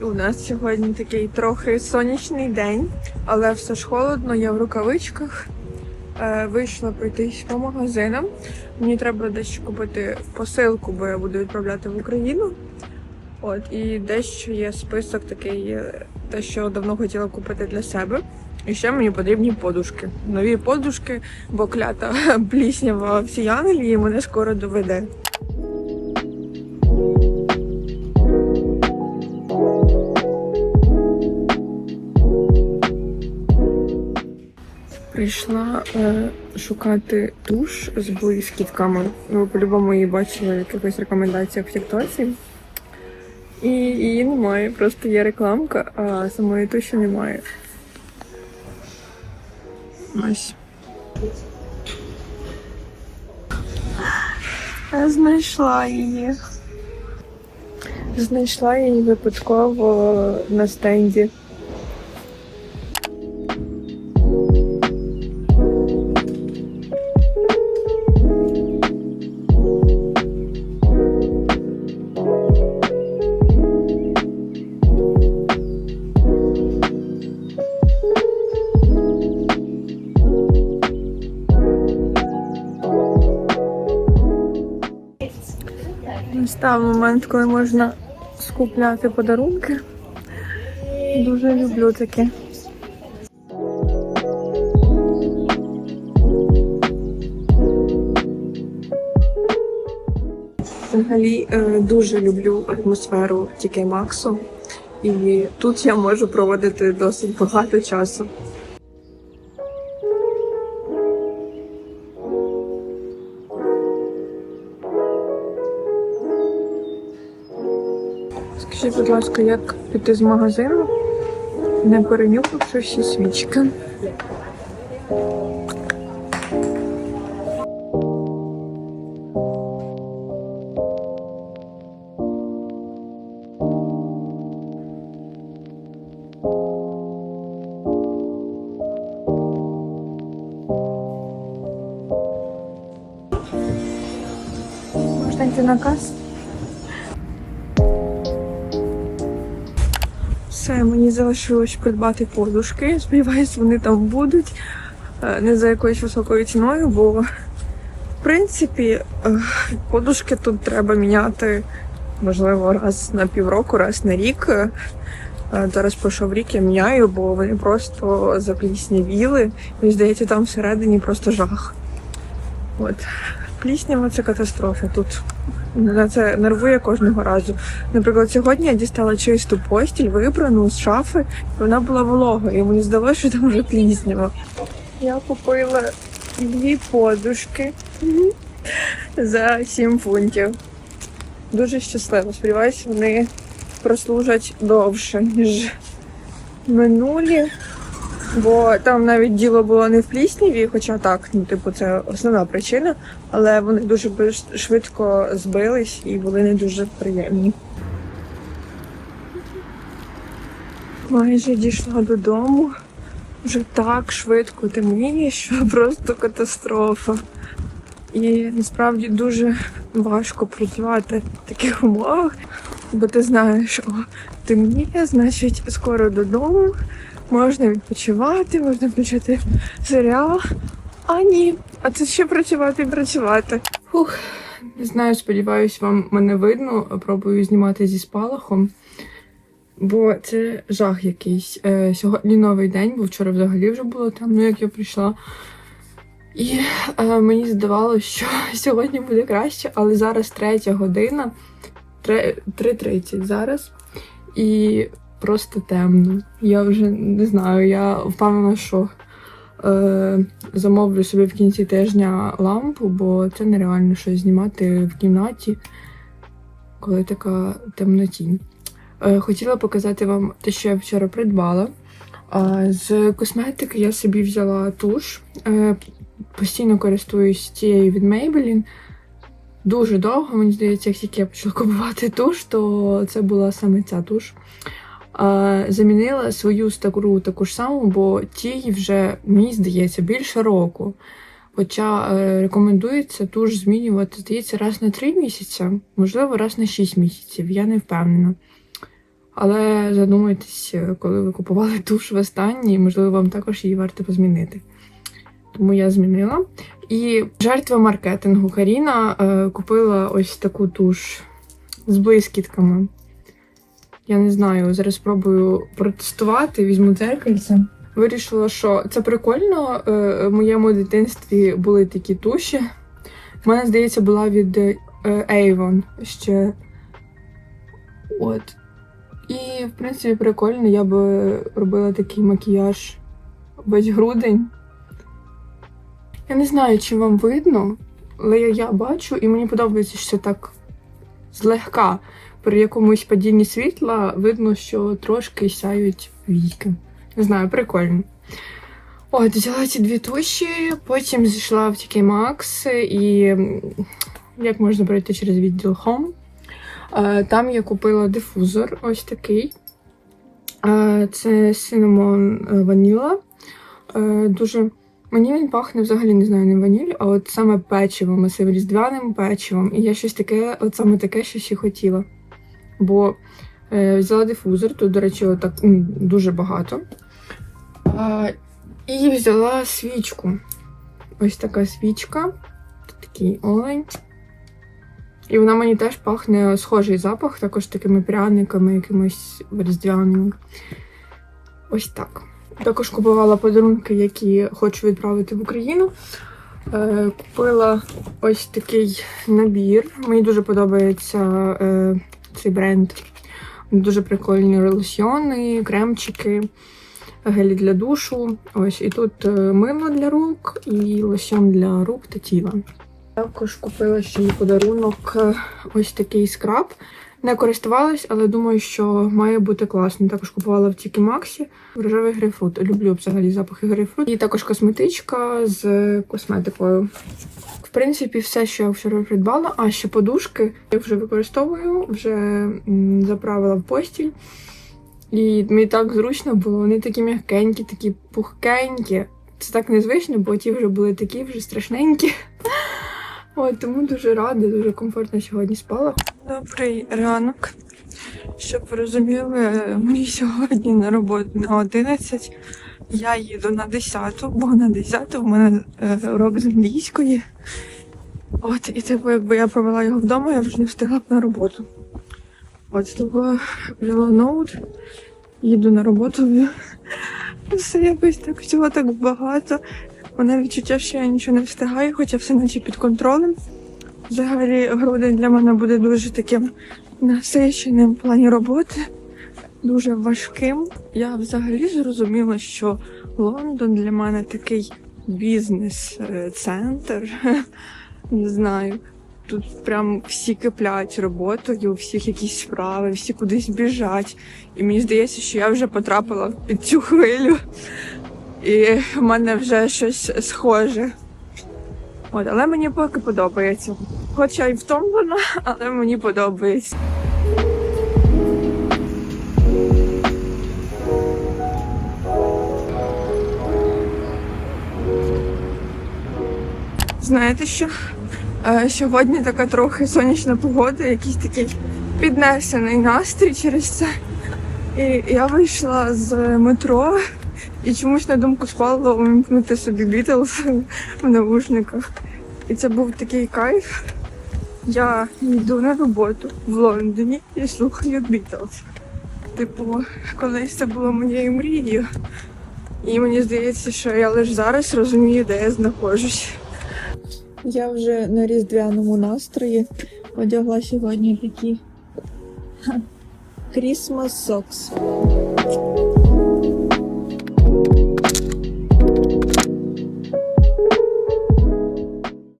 У нас сьогодні такий трохи сонячний день, але все ж холодно, я в рукавичках. Е, вийшла пройтись по магазинам. Мені треба дещо купити посилку, бо я буду відправляти в Україну. От, і дещо є список такий, е, те, що давно хотіла купити для себе. І ще мені потрібні подушки. Нові подушки, бо клята пліснява всі Англії мене скоро доведе. Прийшла е, шукати туш з блискітками. Ви по-любому її бачили в якихось рекомендаціях в Тіктоці. І її немає, просто є рекламка, а самої туші немає. Ось. Я знайшла її. Знайшла її випадково на стенді. Настав момент, коли можна скупляти подарунки. Дуже люблю таке. Взагалі е, дуже люблю атмосферу TK Максу. І тут я можу проводити досить багато часу. Будь ласка, як піти з магазину, не перенюхавши всі свічки? Можна йти на касу? Все, мені залишилось придбати подушки. Сподіваюсь, вони там будуть е, не за якоюсь високою ціною, бо в принципі е, подушки тут треба міняти можливо раз на півроку, раз на рік. Е, Зараз пройшов рік, я міняю, бо вони просто запліснявіли. Мені здається, там всередині просто жах. От. Пліснява це катастрофа тут. Мене це нервує кожного разу. Наприклад, сьогодні я дістала чисту постіль, вибрану з шафи, і вона була волога, і мені здалося, що там вже пліснява. Я купила дві подушки за 7 фунтів. Дуже щаслива. Сподіваюсь, вони прослужать довше, ніж минулі. Бо там навіть діло було не в плісніві, хоча так, ну типу, це основна причина, але вони дуже швидко збились і були не дуже приємні. Майже дійшла додому. Вже так швидко темніє, що просто катастрофа. І насправді дуже важко працювати в таких умовах, бо ти знаєш, що темніє, значить скоро додому, можна відпочивати, можна включити серіал. А ні, а це ще працювати і працювати. Фух, не знаю, сподіваюсь, вам мене видно. Пробую знімати зі спалахом. Бо це жах якийсь. Е, сьогодні новий день, бо вчора взагалі вже було темно, як я прийшла. І е, мені здавалося, що сьогодні буде краще, але зараз третя година, тре- 3.30 зараз. І просто темно. Я вже не знаю, я впевнена, що е, замовлю собі в кінці тижня лампу, бо це нереально щось знімати в кімнаті, коли така темнотінь. Е, хотіла показати вам те, що я вчора придбала. А, З косметики я собі взяла туш. Е, Постійно користуюсь цією від Maybelline. Дуже довго, мені здається, як тільки я почала купувати туш, то це була саме ця туш. Замінила свою стару таку ж саму, бо тій вже, мені здається, більше року. Хоча е, рекомендується туш змінювати, здається, раз на 3 місяці, можливо, раз на 6 місяців, я не впевнена. Але задумайтесь, коли ви купували туш в останній, можливо, вам також її варто позмінити. Тому я змінила. І жертва маркетингу Каріна е, купила ось таку туш з блискітками. Я не знаю, зараз спробую протестувати, візьму дзеркальце. Вирішила, що це прикольно. е, В моєму дитинстві були такі туші. В мене, здається, була від е, Avon ще. От. І, в принципі, прикольно, я би робила такий макіяж весь грудень. Я не знаю, чи вам видно, але я, бачу, і мені подобається, що так злегка при якомусь падінні світла видно, що трошки сяють війки. Не знаю, прикольно. От, взяла ці дві туші, потім зійшла в TK Maxx і як можна пройти через відділ Home. Е, Там я купила дифузор ось такий. Е, Це Cinnamon Vanilla. Е, Дуже Мені він пахне взагалі не знаю, не ваніль, а от саме печивом, цим різдвяним печивом. І я щось таке, от саме таке щось і хотіла. Бо е, взяла дифузор, тут, до речі, отак дуже багато. А, і взяла свічку. Ось така свічка. Тут такий олень. І вона мені теж пахне схожий запах, також такими пряниками, якимось різдвяними. Ось так. Також купувала подарунки, які хочу відправити в Україну. Е, купила ось такий набір. Мені дуже подобається е, цей бренд. Дуже прикольні лосьйони, кремчики, гелі для душу. Ось і тут е, мило для рук і лосьон для рук та тіла. Також купила ще й подарунок е, ось такий скраб. Не користувалась, але думаю, що має бути класно. Також купувала в Тікі Максі рожевий грейпфрут. Люблю взагалі запахи грейпфрут. І також косметичка з косметикою. В принципі, все, що я вчора придбала. А ще подушки я вже використовую, вже заправила в постіль. І мені так зручно було. Вони такі м'якенькі, такі пухкенькі. Це так незвично, бо ті вже були такі вже страшненькі. От, тому дуже рада, дуже комфортно сьогодні спала. Добрий ранок. Щоб ви розуміли, мені сьогодні на роботу на 11. Я їду на 10, бо на 10 в мене е, урок з англійської. От, і типу, якби я провела його вдома, я вже не встигла б на роботу. От того взяла ноут, їду на роботу. Все якось так всього так багато. Мене відчуття, що я нічого не встигаю, хоча все наче під контролем. Взагалі, грудень для мене буде дуже таким насиченим в плані роботи, дуже важким. Я взагалі зрозуміла, що Лондон для мене такий бізнес-центр. Не знаю. Тут прям всі киплять роботою, у всіх якісь справи, всі кудись біжать. І мені здається, що я вже потрапила під цю хвилю. І в мене вже щось схоже. От, але мені поки подобається. Хоча й втомлена, але мені подобається. Знаєте що? Е, сьогодні така трохи сонячна погода, якийсь такий піднесений настрій через це. І я вийшла з метро і чомусь на думку спало увімкнути собі Бітлз в наушниках. І це був такий кайф. Я йду на роботу в Лондоні і слухаю Бітлз. Типу, колись це було моєю мрією. І мені здається, що я лише зараз розумію, де я знаходжусь. Я вже на різдвяному настрої одягла сьогодні такі Christmas socks.